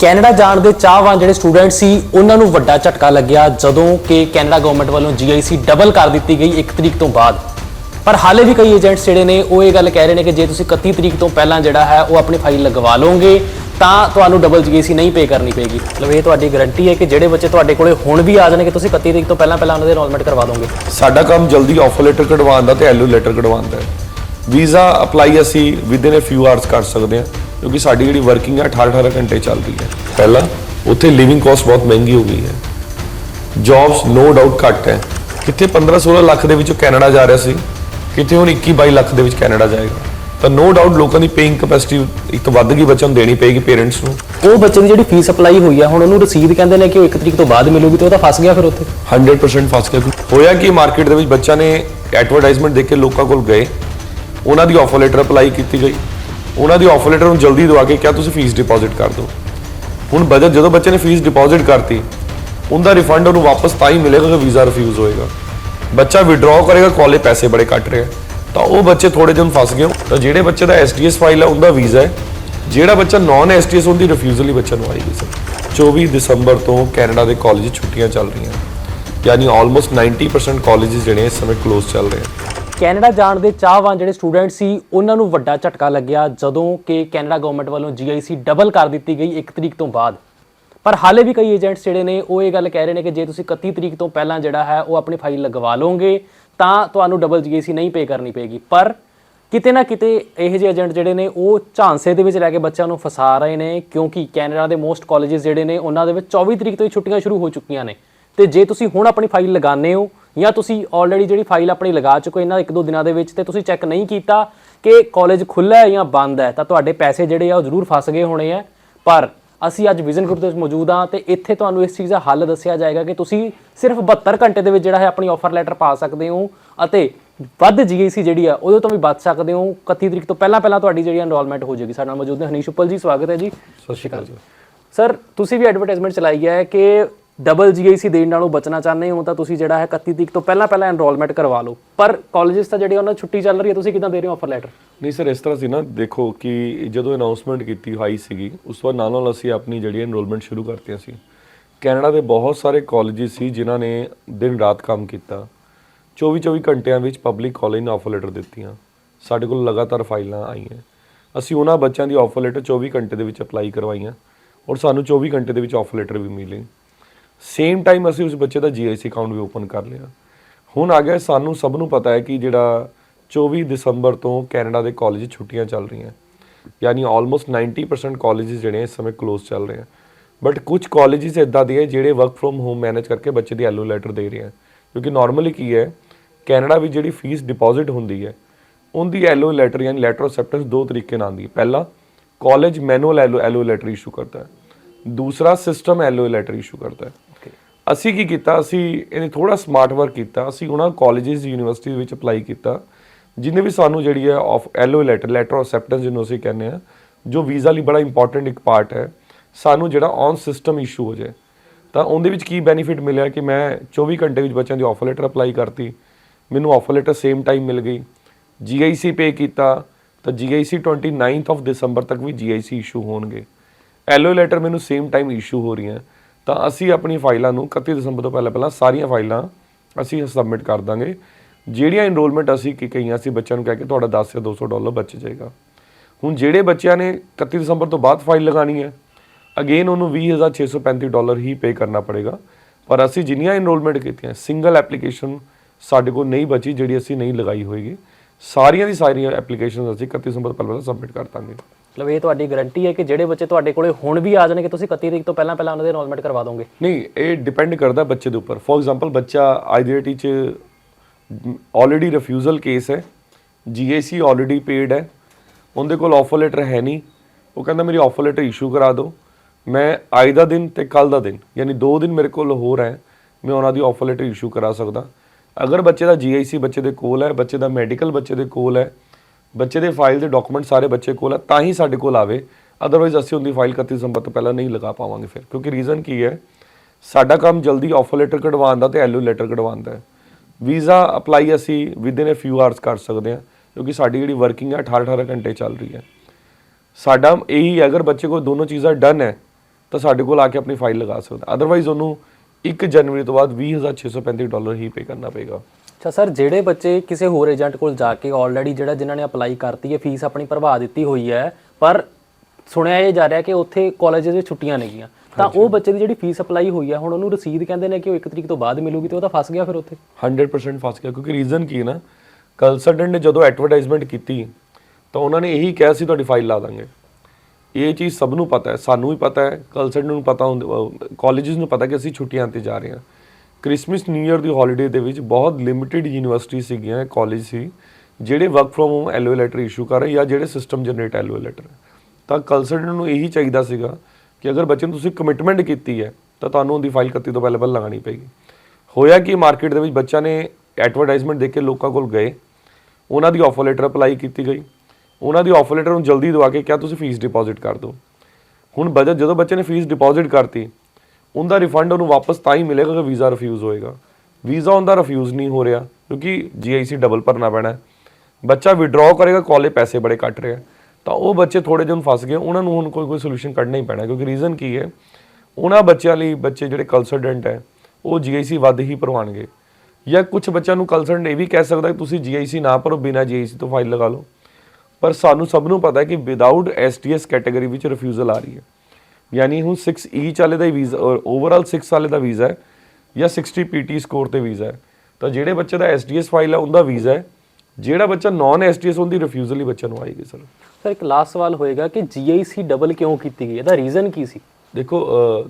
Canada ਜਾਣ ਦੇ ਚਾਹਵਾਨ ਜਿਹੜੇ ਸਟੂਡੈਂਟ ਸੀ, ਉਹਨਾਂ ਨੂੰ ਵੱਡਾ ਝਟਕਾ ਲੱਗਿਆ ਜਦੋਂ ਕਿ ਕੈਨੇਡਾ ਗਵਰਨਮੈਂਟ ਵੱਲੋਂ GIC ਡਬਲ ਕਰ ਦਿੱਤੀ ਗਈ 1 ਤਰੀਕ ਤੋਂ ਬਾਅਦ। ਪਰ ਹਾਲੇ ਵੀ ਕਈ ਏਜੰਟਸ ਜਿਹੜੇ ਨੇ, ਉਹ ਇਹ ਗੱਲ ਕਹਿ ਰਹੇ ਨੇ ਕਿ ਜੇ ਤੁਸੀਂ 31 ਤਰੀਕ ਤੋਂ ਪਹਿਲਾਂ ਜਿਹੜਾ ਹੈ, ਉਹ ਆਪਣੀ ਫਾਈਲ ਲਗਵਾ ਲਓਗੇ, ਤਾਂ ਤੁਹਾਨੂੰ ਡਬਲ GIC ਨਹੀਂ ਪੇ ਕਰਨੀ ਪਏਗੀ। ਮਤਲਬ ਇਹ ਤੁਹਾਡੀ ਗਾਰੰਟੀ ਹੈ ਕਿ ਜਿਹੜੇ ਬੱਚੇ ਤੁਹਾਡੇ ਕੋਲੇ ਹੁਣ ਵੀ ਆ ਜਾਣਗੇ, ਤੁਸੀਂ 31 ਤਰੀਕ ਤੋਂ ਪਹਿਲਾਂ ਪਹਿਲਾਂ ਉਹਨਾਂ ਦੇ ਐਨਰੋਲਮੈਂਟ ਕਰਵਾ ਦੋਗੇ। ਸਾਡਾ ਕੰਮ ਜਲਦੀ ਆਫਰ ਲੈਟਰ ਕਢਵਾਉਣ ਦਾ ਤੇ ਐਲਓ ਲੈਟਰ ਕਢਵਾਉਣ ਦਾ ਹੈ। ਵੀਜ਼ਾ ਅਪਲਾਈ ਅਸੀਂ ਵਿਦਿਨ ਅ ਫਿਊ ਆਵਰਸ ਕਰ ਸਕਦੇ ਹਾਂ। ਕਿਉਂਕਿ ਸਾਡੀ ਜਿਹੜੀ ਵਰਕਿੰਗ ਹੈ 18 18 ਘੰਟੇ ਚੱਲ ਰਹੀ ਹੈ। ਪਹਿਲਾ ਉੱਥੇ ਲਿਵਿੰਗ ਕਾਸਟ ਬਹੁਤ ਮਹਿੰਗੀ ਹੋ ਗਈ ਹੈ। ਜੌਬਸ ਨੋ ਡਾਊਟ ਘੱਟ ਹੈ। ਕਿਤੇ 15 16 ਲੱਖ ਦੇ ਵਿੱਚੋਂ ਕੈਨੇਡਾ ਜਾ ਰਿਹਾ ਸੀ ਕਿਤੇ ਹੁਣ 21 22 ਲੱਖ ਦੇ ਵਿੱਚ ਕੈਨੇਡਾ ਜਾਏਗਾ। ਤਾਂ ਨੋ ਡਾਊਟ ਲੋਕਾਂ ਦੀ ਪੇਇੰਗ ਕੈਪੈਸਿਟੀ ਇੱਕ ਤਾਂ ਵੱਧ ਗਈ ਬੱਚਿਆਂ ਨੂੰ ਦੇਣੀ ਪਏਗੀ ਪੇਰੈਂਟਸ ਨੂੰ। ਉਹ ਬੱਚੇ ਦੀ ਜਿਹੜੀ ਫੀਸ ਅਪਲਾਈ ਹੋਈ ਹੈ ਹੁਣ ਉਹਨੂੰ ਰਸੀਦ ਕਹਿੰਦੇ ਨੇ ਕਿ ਉਹ 1 ਤਰੀਕ ਤੋਂ ਬਾਅਦ ਮਿਲੂਗੀ ਤੇ ਉਹ ਤਾਂ ਫਸ ਗਿਆ ਫਿਰ ਉੱਥੇ। 100% ਫਸ ਗਿਆ। ਹੋਇਆ ਕਿ ਮਾਰਕੀਟ ਦੇ ਵਿੱਚ ਬੱਚਾ ਨੇ ਐਡਵਰਟਾਈਜ਼ਮੈਂਟ ਦੇਖ ਕੇ ਲੋਕਾਂ ਕੋਲ ਗਏ। ਉਹਨਾਂ ਦੀ ਆਫਰ ਲੈਟਰ ਅਪਲਾਈ ਕੀਤੀ ਗਈ। ਉਹਨਾਂ ਦੀ ਆਫਰ ਲੈਟਰ ਨੂੰ ਜਲਦੀ ਦਵਾ ਕੇ ਕਿਹਾ ਤੁਸੀਂ ਫੀਸ ਡਿਪੋਜ਼ਿਟ ਕਰ ਦਿਓ। ਹੁਣ ਬਜਟ ਜਦੋਂ ਬੱਚੇ ਨੇ ਫੀਸ ਡਿਪੋਜ਼ਿਟ ਕਰਤੀ, ਉਹਦਾ ਰਿਫੰਡ ਉਹਨੂੰ ਵਾਪਸ ਤਾਂ ਹੀ ਮਿਲੇਗਾ ਕਿ ਵੀਜ਼ਾ ਰਿਫਿਊਜ਼ ਹੋਏਗਾ। ਬੱਚਾ ਵਿਡਰਾਅ ਕਰੇਗਾ ਕਾਲਜ ਪੈਸੇ ਬੜੇ ਕੱਟ ਰਹੇ। ਆ ਤਾਂ ਉਹ ਬੱਚੇ ਥੋੜੇ ਦਿਨ ਫਸ ਗਏ। ਤਾਂ ਜਿਹੜੇ ਬੱਚੇ ਦਾ ਐਸਡੀਐਸ ਫਾਈਲ ਹੈ ਉਹਦਾ ਵੀਜ਼ਾ ਹੈ। ਜਿਹੜਾ ਬੱਚਾ ਨਾਨ ਐਸਡੀਐਸ ਉਹਦੀ ਰਿਫਿਊਜ਼ਲ ਹੀ ਬੱਚਾ ਨੂੰ ਆਏਗੀ ਸਰ 24 ਦਸੰਬਰ ਤੋਂ ਕੈਨੇਡਾ ਦੇ ਕਾਲਜ ਛੁੱਟੀਆਂ ਚੱਲ ਰਹੀਆਂ। ਯਾਨੀ ਆਲਮੋਸਟ 90% ਕਾਲਜਸ ਜਿਹੜੇ ਇਸ ਸਮੇਂ ਕਲੋਜ਼ ਚੱਲ ਰਹੇ। ਆ ਕੈਨੇਡਾ ਜਾਣ ਦੇ ਚਾਹਵਾਨ ਜਿਹੜੇ ਸਟੂਡੈਂਟ ਸੀ, ਉਹਨਾਂ ਨੂੰ ਵੱਡਾ ਝਟਕਾ ਲੱਗਿਆ ਜਦੋਂ ਕਿ ਕੈਨੇਡਾ ਗਵਰਨਮੈਂਟ ਵੱਲੋਂ GIC ਡਬਲ ਕਰ ਦਿੱਤੀ ਗਈ 1 ਤਰੀਕ ਤੋਂ ਬਾਅਦ। ਪਰ ਹਾਲੇ ਵੀ ਕਈ ਏਜੰਟਸ ਜਿਹੜੇ ਨੇ, ਉਹ ਇਹ ਗੱਲ ਕਹਿ ਰਹੇ ਨੇ ਕਿ ਜੇ ਤੁਸੀਂ 31 ਤਰੀਕ ਤੋਂ ਪਹਿਲਾਂ ਜਿਹੜਾ ਹੈ, ਉਹ ਆਪਣੀ ਫਾਈਲ ਲਗਵਾ ਲਓਗੇ, ਤਾਂ ਤੁਹਾਨੂੰ ਡਬਲ GIC ਨਹੀਂ ਪੇ ਕਰਨੀ ਪਏਗੀ। ਪਰ ਕਿਤੇ ਨਾ ਕਿਤੇ ਇਹੋ ਜਿਹੇ ਏਜੰਟ ਜਿਹੜੇ ਨੇ, ਉਹ ਝਾਂਸੇ ਦੇ ਵਿੱਚ ਲੈ ਕੇ ਬੱਚਿਆਂ ਨੂੰ ਫਸਾ ਰਹੇ ਨੇ, ਕਿਉਂਕਿ ਕੈਨੇਡਾ ਦੇ ਮੋਸਟ ਕਾਲਜਸ ਜਿਹੜੇ ਨੇ, ਉਹਨਾਂ ਦੇ ਵਿੱਚ 24 ਤਰੀਕ ਤੋਂ ਹੀ ਛੁੱਟੀਆਂ ਸ਼ੁਰੂ ਹੋ ਚੁੱਕੀਆਂ ਨੇ। ਤੇ ਜੇ ਤੁਸੀਂ ਹੁਣ ਆਪਣੀ ਫਾਈਲ ਲਗਾਉਂਦੇ ਹੋ ਜਾਂ ਤੁਸੀਂ ਆਲਰੇਡੀ ਜਿਹੜੀ ਫਾਈਲ ਆਪਣੀ ਲਗਾ ਚੁੱਕੇ ਇਹਨਾਂ ਇੱਕ ਦੋ ਦਿਨਾਂ ਦੇ ਵਿੱਚ ਤੇ ਤੁਸੀਂ ਚੈੱਕ ਨਹੀਂ ਕੀਤਾ ਕਿ ਕਾਲਜ ਖੁੱਲ੍ਹਾ ਹੈ ਜਾਂ ਬੰਦ ਹੈ ਤਾਂ ਤੁਹਾਡੇ ਪੈਸੇ ਜਿਹੜੇ ਆ ਉਹ ਜ਼ਰੂਰ ਫਸ ਗਏ ਹੋਣੇ ਆ। ਪਰ ਅਸੀਂ ਅੱਜ ਵਿਜ਼ਨ ਗਰੁੱਪ ਦੇ ਵਿੱਚ ਮੌਜੂਦ ਹਾਂ ਤੇ ਇੱਥੇ ਤੁਹਾਨੂੰ ਇਸ ਚੀਜ਼ ਦਾ ਹੱਲ ਦੱਸਿਆ ਜਾਏਗਾ ਕਿ ਤੁਸੀਂ ਸਿਰਫ 72 ਘੰਟੇ ਦੇ ਵਿੱਚ ਜਿਹੜਾ ਹੈ ਆਪਣੀ ਆਫਰ ਲੈਟਰ ਪਾ ਸਕਦੇ ਹੋ ਅਤੇ ਵੱਧ GIC ਜਿਹੜੀ ਆ ਉਹਦੇ ਤੋਂ ਵੀ ਬਚ ਸਕਦੇ ਹੋ। 31 ਤਰੀਕ ਤੋਂ ਪਹਿਲਾਂ ਪਹਿਲਾਂ ਤੁਹਾਡੀ ਜਿਹੜੀ ਐਨਰੋਲਮੈਂਟ ਹੋ ਜਾਏਗੀ। ਸਾਡੇ ਨਾਲ ਮੌਜੂਦ ਨੇ ਹਨੀਸ਼ ਉੱਪਲ ਜੀ ਸਵਾਗਤ ਹੈ ਜੀ। ਸਤਿ ਸ਼੍ਰੀ ਅਕਾਲ ਜੀ। ਸਰ ਤੁਸੀਂ ਵੀ ਐਡਵਰਟਾਈਜ਼ਮੈਂਟ ਚਲਾਈ ਹੈ ਕਿ ਡਬਲ GIC ਦੇਣ ਨਾਲੋਂ ਬਚਣਾ ਚਾਹੁੰਦੇ ਹੋ ਤਾਂ ਤੁਸੀਂ ਜਿਹੜਾ ਹੈ 31 ਤਰੀਕ ਤੋਂ ਪਹਿਲਾਂ ਪਹਿਲਾਂ ਐਨਰੋਲਮੈਂਟ ਕਰਵਾ ਲਓ। ਪਰ ਕਾਲਜਸ ਤਾਂ ਜਿਹੜੇ ਉਹਨਾਂ ਛੁੱਟੀ ਚੱਲ ਰਹੀ ਹੈ। ਤੁਸੀਂ ਕਿਦਾਂ ਦੇ ਰਹੇ ਹੋ ਆਫਰ ਲੈਟਰ ਨਹੀਂ ਸਰ, ਇਸ ਤਰ੍ਹਾਂ ਸੀ ਨਾ, ਦੇਖੋ ਕਿ ਜਦੋਂ ਅਨਾਉਂਸਮੈਂਟ ਕੀਤੀ ਹੋਈ ਸੀਗੀ, ਉਸ ਤੋਂ ਬਾਅਦ ਨਾਲ ਨਾਲ ਅਸੀਂ ਆਪਣੀ ਜਿਹੜੀ ਐਨਰੋਲਮੈਂਟ ਸ਼ੁਰੂ ਕਰਤੀਆਂ ਸੀ। ਕੈਨੇਡਾ ਦੇ ਬਹੁਤ ਸਾਰੇ ਕਾਲਜਸ ਸੀ ਜਿਨ੍ਹਾਂ ਨੇ ਦਿਨ ਰਾਤ ਕੰਮ ਕੀਤਾ। 24 24 ਘੰਟਿਆਂ ਵਿੱਚ ਪਬਲਿਕ ਕਾਲਜ ਨੇ ਆਫਰ ਲੈਟਰ ਦਿੱਤੀਆਂ। ਸਾਡੇ ਕੋਲ ਲਗਾਤਾਰ ਫਾਈਲਾਂ ਆਈਆਂ। ਅਸੀਂ ਉਹਨਾਂ ਬੱਚਿਆਂ ਦੀ ਆਫਰ ਲੈਟਰ 24 ਘੰਟੇ ਦੇ ਵਿੱਚ ਅਪਲਾਈ ਕਰਵਾਈਆਂ। ਔਰ ਸਾਨੂੰ 24 ਘੰਟੇ ਦੇ ਵਿੱਚ ਆਫਰ ਲੈਟਰ ਵੀ ਮਿਲੇ। ਸੇਮ ਟਾਈਮ ਅਸੀਂ ਉਸ ਬੱਚੇ ਦਾ GIC ਅਕਾਊਂਟ ਵੀ ਓਪਨ ਕਰ ਲਿਆ। ਹੁਣ ਆ ਗਿਆ, ਸਾਨੂੰ ਸਭ ਨੂੰ ਪਤਾ ਹੈ ਕਿ ਜਿਹੜਾ 24 ਦਸੰਬਰ ਤੋਂ ਕੈਨੇਡਾ ਦੇ ਕਾਲਜ ਛੁੱਟੀਆਂ ਚੱਲ ਰਹੀਆਂ। ਯਾਨੀ ਆਲਮੋਸਟ 90% ਕਾਲਜਸ ਜਿਹੜੇ ਇਸ ਸਮੇਂ ਕਲੋਜ਼ ਚੱਲ ਰਹੇ ਆ। ਬਟ ਕੁਝ ਕਾਲਜਸ ਇਦਾਂ ਦੇ ਹੈ ਜਿਹੜੇ ਵਰਕ ਫਰੋਮ ਹੋਮ ਮੈਨੇਜ ਕਰਕੇ ਬੱਚੇ ਦੀ ਐਲੋ ਲੈਟਰ ਦੇ ਰਹੇ ਆ। ਕਿਉਂਕਿ ਨਾਰਮਲੀ ਕੀ ਹੈ ਕੈਨੇਡਾ ਵਿੱਚ ਜਿਹੜੀ ਫੀਸ ਡਿਪੋਜ਼ਿਟ ਹੁੰਦੀ ਹੈ, ਉਹਦੀ ਐਲੋ ਲੈਟਰ ਯਾਨੀ ਲੈਟਰ ਆਫ ਅਸੈਪਟੈਂਸ ਦੋ ਤਰੀਕੇ ਨਾਲ ਆਉਂਦੀ ਹੈ। ਪਹਿਲਾ college manual L O L O letter issue ਕਰਦਾ ਹੈ। ਦੂਸਰਾ ਸਿਸਟਮ ਐਲੋ ਲੈਟਰ ਇਸ਼ੂ ਕਰਦਾ ਹੈ। ਅਸੀਂ ਕੀ ਕੀਤਾ? ਅਸੀਂ ਇਹਨੇ ਥੋੜਾ ਸਮਾਰਟ ਵਰਕ ਕੀਤਾ। ਅਸੀਂ ਉਹਨਾਂ ਕਾਲਜਸ ਯੂਨੀਵਰਸਿਟੀ ਵਿੱਚ ਅਪਲਾਈ ਕੀਤਾ, ਜਿਨੇ ਵੀ ਸਾਨੂੰ ਜਿਹੜੀ ਹੈ of L O letter letter of acceptance ਜਿਹਨੂੰ ਅਸੀਂ ਕਹਿੰਦੇ ਆ ਜੋ ਵੀਜ਼ਾ ਲਈ ਬੜਾ ਇੰਪੋਰਟੈਂਟ ਇੱਕ ਪਾਰਟ ਹੈ, ਸਾਨੂੰ ਜਿਹੜਾ ਔਨ ਸਿਸਟਮ ਇਸ਼ੂ ਹੋ ਜਾਏ, ਤਾਂ ਉਹਦੇ ਵਿੱਚ ਕੀ ਬੈਨੀਫਿਟ ਮਿਲਿਆ ਕਿ ਮੈਂ 24 ਘੰਟੇ ਵਿੱਚ ਬੱਚਿਆਂ ਦੀ ਆਫਰ ਲੈਟਰ ਅਪਲਾਈ ਕਰਤੀ, ਮੈਨੂੰ ਆਫਰ ਲੈਟਰ ਸੇਮ ਟਾਈਮ ਮਿਲ ਗਈ। GIC ਪੇ ਕੀਤਾ, ਤਾਂ GIC 29th ਆਫ ਦਸੰਬਰ ਤੱਕ ਵੀ GIC ਇਸ਼ੂ ਹੋਣਗੇ। ਐਲਓ ਲੈਟਰ ਮੈਨੂੰ ਸੇਮ ਟਾਈਮ ਇਸ਼ੂ ਹੋ ਰਹੀਆਂ। ਤਾਂ ਅਸੀਂ ਆਪਣੀ ਫਾਈਲਾਂ ਨੂੰ 31 ਦਸੰਬਰ ਤੋਂ ਪਹਿਲਾਂ ਪਹਿਲਾਂ ਸਾਰੀਆਂ ਫਾਈਲਾਂ ਅਸੀਂ ਸਬਮਿਟ ਕਰ ਦਾਂਗੇ। ਜਿਹੜੀਆਂ ਇਨਰੋਲਮੈਂਟ ਅਸੀਂ ਕੀ ਕਹੀਆਂ ਸੀ ਬੱਚਿਆਂ ਨੂੰ ਕਹਿ ਕੇ ਤੁਹਾਡਾ 10 ਜਾਂ 200 ਡਾਲਰ ਬਚ ਜਾਏਗਾ। ਹੁਣ ਜਿਹੜੇ ਬੱਚਿਆਂ ਨੇ 31 ਦਸੰਬਰ ਤੋਂ ਬਾਅਦ ਫਾਈਲ ਲਗਾਣੀ ਹੈ, ਅਗੇਨ ਉਹਨੂੰ 20635 ਡਾਲਰ ਹੀ ਪੇ ਕਰਨਾ ਪੜੇਗਾ। ਪਰ ਅਸੀਂ ਜਿੰਨੀਆਂ ਇਨਰੋਲਮੈਂਟ ਕੀਤੀਆਂ ਸਿੰਗਲ ਐਪਲੀਕੇਸ਼ਨ ਸਾਡੇ ਕੋਲ ਨਹੀਂ ਬਚੀ ਜਿਹੜੀ ਅਸੀਂ ਨਹੀਂ ਲਗਾਈ ਹੋਏਗੀ। ਸਾਰੀਆਂ ਦੀ ਸਾਰੀਆਂ ਐਪਲੀਕੇਸ਼ਨਸ ਅਸੀਂ 31 ਦਸੰਬਰ ਤੋਂ ਪਹਿਲਾਂ ਸਬਮਿਟ ਕਰ ਦਾਂਗੇ। ਮਤਲਬ ਇਹ ਤੁਹਾਡੀ ਗਾਰੰਟੀ ਹੈ ਕਿ ਜਿਹੜੇ ਬੱਚੇ ਤੁਹਾਡੇ ਕੋਲੇ ਹੁਣ ਵੀ ਆ ਜਾਣਗੇ, ਤੁਸੀਂ 31 ਤਰੀਕ ਤੋਂ ਪਹਿਲਾਂ ਪਹਿਲਾਂ ਉਹਨਾਂ ਦੇ ਐਨਰੋਲਮੈਂਟ ਕਰਵਾ ਦੋਗੇ। ਨਹੀਂ, ਇਹ ਡਿਪੈਂਡ ਕਰਦਾ ਬੱਚੇ ਦੇ ਉੱਪਰ। ਫੋਰ ਐਗਜ਼ਾਮਪਲ ਬੱਚਾ ਆਈਡੀਟੀ ਚ ਆਲਰੇਡੀ ਰਿਫਿਊਜ਼ਲ ਕੇਸ ਹੈ GAC ਆਲਰੇਡੀ ਪੇਡ ਹੈ, ਉਹਦੇ ਕੋਲ ਆਫਰ ਲੈਟਰ ਹੈ ਨਹੀਂ, ਉਹ ਕਹਿੰਦਾ ਮੇਰੀ ਆਫਰ ਲੈਟਰ ਇਸ਼ੂ ਕਰਾ ਦਿਓ। ਮੈਂ ਅੱਜ ਦਾ ਦਿਨ ਤੇ ਕੱਲ ਦਾ ਦਿਨ, ਯਾਨੀ 2 ਦਿਨ ਮੇਰੇ ਕੋਲ ਹੋਰ ਹੈ, ਮੈਂ ਉਹਨਾਂ ਦੀ ਆਫਰ ਲੈਟਰ ਇਸ਼ੂ ਕਰਾ ਸਕਦਾ। ਅਗਰ ਬੱਚੇ ਦਾ GIC ਬੱਚੇ ਦੇ ਕੋਲ ਹੈ, ਬੱਚੇ ਦਾ ਮੈਡੀਕਲ ਬੱਚੇ ਦੇ ਕੋਲ ਹੈ ਬੱਚੇ ਦੇ ਫਾਈਲ ਦੇ ਡਾਕੂਮੈਂਟ ਸਾਰੇ ਬੱਚੇ ਕੋਲ ਹੈ ਤਾਂ ਹੀ ਸਾਡੇ ਕੋਲ ਆਵੇ। ਅਦਰਵਾਈਜ਼ ਅਸੀਂ ਉਹਦੀ ਫਾਈਲ 31 ਦਸੰਬਰ ਤੋਂ ਪਹਿਲਾਂ ਨਹੀਂ ਲਗਾ ਪਾਵਾਂਗੇ ਫਿਰ। ਕਿਉਂਕਿ ਰੀਜ਼ਨ ਕੀ ਹੈ? ਸਾਡਾ ਕੰਮ ਜਲਦੀ ਆਫਰ ਲੈਟਰ ਕਢਵਾਉਣ ਦਾ ਤੇ ਐਲਓ ਲੈਟਰ ਕਢਵਾਉਣ ਦਾ ਹੈ। ਵੀਜ਼ਾ ਅਪਲਾਈ ਅਸੀਂ ਵਿਦਿਨ ਅ ਫਿਊ ਆਵਰਸ ਕਰ ਸਕਦੇ ਹਾਂ ਕਿਉਂਕਿ ਸਾਡੀ ਜਿਹੜੀ ਵਰਕਿੰਗ ਹੈ 18 18 ਘੰਟੇ ਚੱਲ ਰਹੀ ਹੈ। ਸਾਡਾ ਇਹੀ ਹੈ, ਅਗਰ ਬੱਚੇ ਕੋਲ ਦੋਨੋਂ ਚੀਜ਼ਾਂ ਡਨ ਹੈ ਤਾਂ ਸਾਡੇ ਕੋਲ ਆ ਕੇ ਆਪਣੀ ਫਾਈਲ ਲਗਾ ਸਕਦਾ। ਅਦਰਵਾਈਜ਼ ਉਹਨੂੰ 1 ਜਨਵਰੀ ਤੋਂ ਬਾਅਦ 20635 ਡਾਲਰ ਹੀ ਪੇ ਕਰਨਾ ਪਏਗਾ। ਅੱਛਾ ਸਰ ਜਿਹੜੇ ਬੱਚੇ ਕਿਸੇ ਹੋਰ ਏਜੰਟ ਕੋਲ ਜਾ ਕੇ ਆਲਰੇਡੀ ਜਿਹੜਾ ਜਿਨ੍ਹਾਂ ਨੇ ਅਪਲਾਈ ਕਰਤੀ ਹੈ ਫੀਸ ਆਪਣੀ ਭਰਵਾ ਦਿੱਤੀ ਹੋਈ ਹੈ ਪਰ ਸੁਣਿਆ ਇਹ ਜਾ ਰਿਹਾ ਕਿ ਉੱਥੇ ਕਾਲਜਸ ਵਿੱਚ ਛੁੱਟੀਆਂ ਨੇਗੀਆਂ ਤਾਂ ਉਹ ਬੱਚੇ ਦੀ ਜਿਹੜੀ ਫੀਸ ਅਪਲਾਈ ਹੋਈ ਹੈ ਹੁਣ ਉਹਨੂੰ ਰਸੀਦ ਕਹਿੰਦੇ ਨੇ ਕਿ ਉਹ 1 ਤਰੀਕ ਤੋਂ ਬਾਅਦ ਮਿਲੂਗੀ ਤੇ ਉਹ ਤਾਂ ਫਸ ਗਿਆ ਫਿਰ ਉੱਥੇ। 100% ਫਸ ਗਿਆ ਕਿਉਂਕਿ ਰੀਜ਼ਨ ਕੀ ਨਾ ਕੰਸਲਟੈਂਟ ਨੇ ਜਦੋਂ ਐਡਵਰਟਾਈਜ਼ਮੈਂਟ ਕੀਤੀ ਤਾਂ ਉਹਨਾਂ ਨੇ ਇਹੀ ਕਿਹਾ ਸੀ ਤੁਹਾਡੀ ਫਾਈਲ ਲਾ ਦਾਂਗੇ। ਇਹ ਚੀਜ਼ ਸਭ ਨੂੰ ਪਤਾ ਹੈ ਸਾਨੂੰ ਵੀ ਪਤਾ ਹੈ ਕੰਸਲਟੈਂਟ ਨੂੰ ਪਤਾ ਹੁੰਦਾ ਕਾਲਜਸ ਨੂੰ ਪਤਾ ਕਿ ਅਸੀਂ ਛੁੱਟੀਆਂ ਤੇ ਜਾ ਰਹੇ ਹਾਂ। ਕ੍ਰਿਸਮਸ, ਨਿਊ ਇਅਰ ਦੀ ਹੌਲੀਡੇ ਦੇ ਵਿੱਚ ਬਹੁਤ ਲਿਮਿਟਿਡ ਯੂਨੀਵਰਸਿਟੀ ਸੀਗੀਆਂ ਕਾਲਜ ਸੀ, ਜਿਹੜੇ work from home L O letter issue ਕਰ ਰਹੇ ਜਾਂ ਜਿਹੜੇ system generate L O letter ਤਾਂ ਕੰਸਲਟੈਂਟ ਨੂੰ ਇਹੀ ਚਾਹੀਦਾ ਸੀਗਾ ਕਿ ਅਗਰ ਬੱਚੇ ਨੂੰ ਤੁਸੀਂ ਕਮਿਟਮੈਂਟ ਕੀਤੀ ਹੈ, ਤਾਂ ਤੁਹਾਨੂੰ ਉਹਦੀ ਫਾਈਲ 31 ਤੋਂ ਪਹਿਲਾਂ ਪਹਿਲਾਂ ਲਗਾਉਣੀ ਪਏਗੀ। ਹੋਇਆ ਕਿ ਮਾਰਕੀਟ ਦੇ ਵਿੱਚ ਬੱਚਾ ਨੇ ਐਡਵਰਟਾਈਜ਼ਮੈਂਟ ਦੇਖ ਕੇ ਲੋਕਾਂ ਕੋਲ ਗਏ, ਉਹਨਾਂ ਦੀ ਆਫਰ ਲੈਟਰ ਅਪਲਾਈ ਕੀਤੀ ਗਈ, ਉਹਨਾਂ ਦੀ ਆਫਰ ਲੈਟਰ ਨੂੰ ਜਲਦੀ ਦਵਾ ਕੇ ਕਿਹਾ ਤੁਸੀਂ ਫੀਸ ਡਿਪੋਜ਼ਿਟ ਕਰ ਦਿਓ। ਹੁਣ ਬਜਟ ਜਦੋਂ ਬੱਚੇ ਨੇ ਫੀਸ ਡਿਪੋਜ਼ਿਟ ਕਰਤੀ ਉਹਦਾ ਰਿਫੰਡ ਉਹਨੂੰ ਵਾਪਸ ਤਾਂ ਹੀ ਮਿਲੇਗਾ ਕਿ ਵੀਜ਼ਾ ਰਿਫਿਊਜ਼ ਹੋਏਗਾ। ਵੀਜ਼ਾ ਉਹਦਾ ਰਿਫਿਊਜ਼ ਨਹੀਂ ਹੋ ਰਿਹਾ, ਕਿਉਂਕਿ ਜੀਆਈਸੀ ਡਬਲ ਭਰਨਾ ਪੈਣਾ ਬੱਚਾ ਵਿਡਰਾਅ ਕਰੇਗਾ ਕਾਲਜ ਪੈਸੇ ਬੜੇ ਕੱਟ ਰਿਹਾ ਤਾਂ ਉਹ ਬੱਚੇ ਥੋੜੇ ਜਿਹੇ ਫਸ ਗਏ, ਉਹਨਾਂ ਨੂੰ ਹੁਣ ਕੋਈ ਕੋਈ ਸੋਲੂਸ਼ਨ ਕੱਢਣਾ ਹੀ ਪੈਣਾ ਕਿਉਂਕਿ ਰੀਜ਼ਨ ਕੀ ਹੈ? ਉਹਨਾਂ ਬੱਚਿਆਂ ਲਈ ਬੱਚੇ ਜਿਹੜੇ ਕੰਸਲਟੈਂਟ ਹੈ, ਉਹ ਜੀਆਈਸੀ ਵੱਧ ਹੀ ਭਰਵਾਉਣਗੇ। ਜਾਂ ਕੁਝ ਬੱਚਿਆਂ ਨੂੰ ਕੰਸਲਟੈਂਟ ਇਹ ਵੀ ਕਹਿ ਸਕਦਾ ਕਿ ਤੁਸੀਂ ਜੀਆਈਸੀ ਨਾ ਭਰੋ, ਬਿਨਾਂ ਜੀਆਈਸੀ ਤੋਂ ਫਾਈਲ ਲਗਾ ਲਓ। ਪਰ ਸਾਨੂੰ ਸਭ ਨੂੰ ਪਤਾ ਹੈ ਕਿ without S T S category ਵਿੱਚ ਰਿਫਿਊਜ਼ਲ ਆ ਰਹੀ ਹੈ। ਯਾਨੀ ਹੁਣ 6 ਈਚ ਵਾਲੇ ਦਾ ਹੀ ਵੀਜ਼ਾ ਓਵਰਆਲ 6 ਵਾਲੇ ਦਾ ਵੀਜ਼ਾ ਹੈ ਜਾਂ 60 ਪੀਟੀ ਸਕੋਰ ਤੇ ਵੀਜ਼ਾ ਹੈ। ਤਾਂ ਜਿਹੜੇ ਬੱਚੇ ਦਾ ਐਸਟੀਐਸ ਫਾਈਲ ਹੈ ਉਹਦਾ ਵੀਜ਼ਾ ਹੈ। ਜਿਹੜਾ ਬੱਚਾ ਨਾਨ ਐਸਟੀਐਸ ਉਹਦੀ ਰਿਫਿਊਜ਼ਲ ਹੀ ਬੱਚੇ ਨੂੰ ਆਏਗੀ ਸਰ ਸਰ ਇੱਕ ਲਾਸਟ ਸਵਾਲ ਹੋਏਗਾ ਕਿ GIC ਡਬਲ ਕਿਉਂ ਕੀਤੀ ਗਈ? ਇਹਦਾ ਰੀਜ਼ਨ ਕੀ ਸੀ? ਦੇਖੋ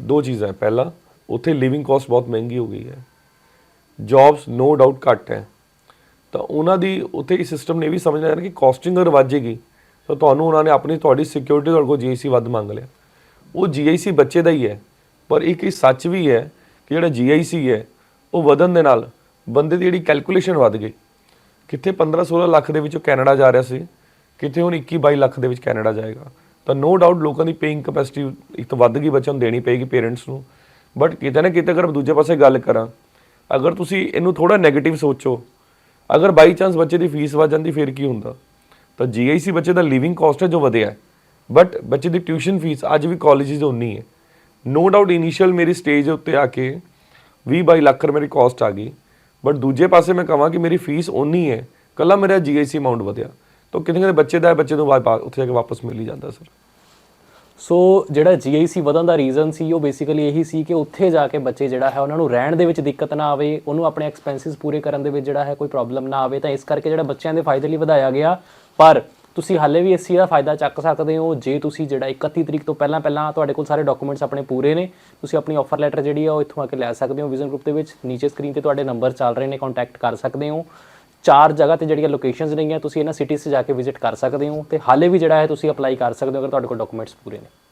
ਦੋ ਚੀਜ਼ਾਂ ਹੈ। ਪਹਿਲਾ ਉੱਥੇ ਲਿਵਿੰਗ ਕਾਸਟ ਬਹੁਤ ਮਹਿੰਗੀ ਹੋ ਗਈ ਹੈ। ਜੌਬਸ ਨੋ ਡਾਊਟ ਘੱਟ ਹੈ। ਤਾਂ ਉਹਨਾਂ ਦੀ ਉੱਥੇ ਇਸ ਸਿਸਟਮ ਨੇ ਵੀ ਸਮਝਣਾ ਹੈ ਕਿ ਕਾਸਟਿੰਗ ਅਗਰ ਵੱਧ ਜਾਏਗੀ ਤਾਂ ਤੁਹਾਨੂੰ ਉਹਨਾਂ ਨੇ ਆਪਣੀ ਤੁਹਾਡੀ ਸਿਕਿਉਰਿਟੀ ਤੁਹਾਡੇ ਕੋਲ ਜੀਆਈਸੀ ਵੱਧ ਮੰਗ ਲਿਆ। ਉਹ ਜੀਆਈਸੀ ਬੱਚੇ ਦਾ ਹੀ ਹੈ, ਪਰ ਇੱਕ ਇਹ ਸੱਚ ਵੀ ਹੈ ਕਿ ਜਿਹੜਾ ਜੀਆਈਸੀ ਹੈ, ਉਹ ਵਧਣ ਦੇ ਨਾਲ ਬੰਦੇ ਦੀ ਜਿਹੜੀ ਕੈਲਕੂਲੇਸ਼ਨ ਵੱਧ ਗਈ। ਕਿੱਥੇ 15 16 ਲੱਖ ਦੇ ਵਿੱਚੋਂ ਕੈਨੇਡਾ ਜਾ ਰਿਹਾ ਸੀ, ਕਿੱਥੇ ਹੁਣ 21 22 ਲੱਖ ਦੇ ਵਿੱਚ ਕੈਨੇਡਾ ਜਾਏਗਾ। ਤਾਂ ਨੋ ਡਾਊਟ ਲੋਕਾਂ ਦੀ ਪੇਇੰਗ ਕਪੈਸਿਟੀ ਇੱਕ ਤਾਂ ਵੱਧ ਗਈ, ਬੱਚਿਆਂ ਨੂੰ ਦੇਣੀ ਪਏਗੀ ਪੇਰੈਂਟਸ ਨੂੰ। ਬਟ ਕਿਤੇ ਨਾ ਕਿਤੇ ਅਗਰ ਦੂਜੇ ਪਾਸੇ ਗੱਲ ਕਰਾਂ, ਅਗਰ ਤੁਸੀਂ ਇਹਨੂੰ ਥੋੜਾ 네ਗੇਟਿਵ ਸੋਚੋ, ਅਗਰ ਬਾਈ ਚਾਂਸ ਬੱਚੇ ਦੀ ਫੀਸ ਵੱਧ ਜਾਂਦੀ, ਫਿਰ ਕੀ ਹੁੰਦਾ? ਤਾਂ ਜੀਆਈਸੀ ਬੱਚੇ ਦਾ ਲਿਵਿੰਗ ਕਾਸਟ ਹੈ ਜੋ ਵਧਿਆ। ਹੈ ਬਟ ਬੱਚੇ ਦੀ ਟਿਊਸ਼ਨ ਫੀਸ ਅੱਜ ਵੀ ਕਾਲਜਿਸ ਉਨੀ ਹੈ। ਨੋ ਡਾਊਟ ਇਨੀਸ਼ੀਅਲ ਮੇਰੀ ਸਟੇਜ ਦੇ ਉੱਤੇ ਆ ਕੇ 20 ਬਾਈ ਲੱਖ ਰੁਪਏ ਮੇਰੀ ਕਾਸਟ ਆ ਗਈ। ਬਟ ਦੂਜੇ ਪਾਸੇ ਮੈਂ ਕਹਾਂ ਕਿ ਮੇਰੀ ਫੀਸ ਉਨੀ ਹੈ। ਕੱਲਾ ਮੇਰਾ ਜੀਆਈਸੀ ਅਮਾਉਂਟ ਵਧਿਆ। ਤਾਂ ਕਿਤੇ ਕਿਤੇ ਬੱਚੇ ਦਾ ਹੈ, ਬੱਚੇ ਨੂੰ ਵਾ- ਉੱਥੇ ਜਾ ਕੇ ਵਾਪਸ ਮਿਲ ਹੀ ਜਾਂਦਾ ਸਰ ਸੋ ਜਿਹੜਾ GIC ਵਧਣ ਦਾ ਰੀਜ਼ਨ ਸੀ ਉਹ ਬੇਸਿਕਲੀ ਇਹੀ ਸੀ ਕਿ ਉੱਥੇ ਜਾ ਕੇ ਬੱਚੇ ਜਿਹੜਾ ਹੈ ਉਹਨਾਂ ਨੂੰ ਰਹਿਣ ਦੇ ਵਿੱਚ ਦਿੱਕਤ ਨਾ ਆਵੇ ਉਹਨੂੰ ਆਪਣੇ ਐਕਸਪੈਂਸਿਸ ਪੂਰੇ ਕਰਨ ਦੇ ਵਿੱਚ ਜਿਹੜਾ ਹੈ ਕੋਈ ਪ੍ਰੋਬਲਮ ਨਾ ਆਵੇ ਤਾਂ ਇਸ ਕਰਕੇ ਜਿਹੜਾ ਬੱਚਿਆਂ ਦੇ ਫਾਇਦੇ ਲਈ ਵਧਾਇਆ ਗਿਆ। ਪਰ ਤੁਸੀਂ ਹਾਲੇ ਵੀ ਇਸ ਚੀਜ਼ ਦਾ ਫਾਇਦਾ ਚੱਕ ਸਕਦੇ ਹੋ। ਜੇ ਤੁਸੀਂ ਜਿਹੜਾ 31 ਤਰੀਕ ਤੋਂ ਪਹਿਲਾਂ ਪਹਿਲਾਂ ਤੁਹਾਡੇ ਕੋਲ ਸਾਰੇ ਡਾਕੂਮੈਂਟਸ ਆਪਣੇ ਪੂਰੇ ਨੇ, ਤੁਸੀਂ ਆਪਣੀ ਆਫਰ ਲੈਟਰ ਜਿਹੜੀ ਆ ਉਹ ਇੱਥੋਂ ਆ ਕੇ ਲੈ ਸਕਦੇ ਹੋ। ਵਿਜ਼ਨ ਗਰੁੱਪ ਦੇ ਵਿੱਚ ਨੀਚੇ ਸਕਰੀਨ ਤੇ ਤੁਹਾਡੇ ਨੰਬਰ ਚੱਲ ਰਹੇ ਨੇ ਕੰਟੈਕਟ ਕਰ ਸਕਦੇ ਹੋ। ਚਾਰ ਜਗ੍ਹਾ ਤੇ ਜਿਹੜੀਆਂ ਲੋਕੇਸ਼ਨਸ ਨੇਗੀਆਂ ਤੁਸੀਂ ਇਹਨਾਂ ਸਿਟੀਜ਼ 'ਚ ਜਾ ਕੇ ਵਿਜ਼ਿਟ ਕਰ ਸਕਦੇ ਹੋ ਤੇ ਹਾਲੇ ਵੀ ਜਿਹੜਾ ਹੈ ਤੁਸੀਂ ਅਪਲਾਈ ਕਰ ਸਕਦੇ ਹੋ ਅਗਰ ਤੁਹਾਡੇ ਕੋਲ ਡਾਕੂਮੈਂਟਸ ਪੂਰੇ ਨੇ।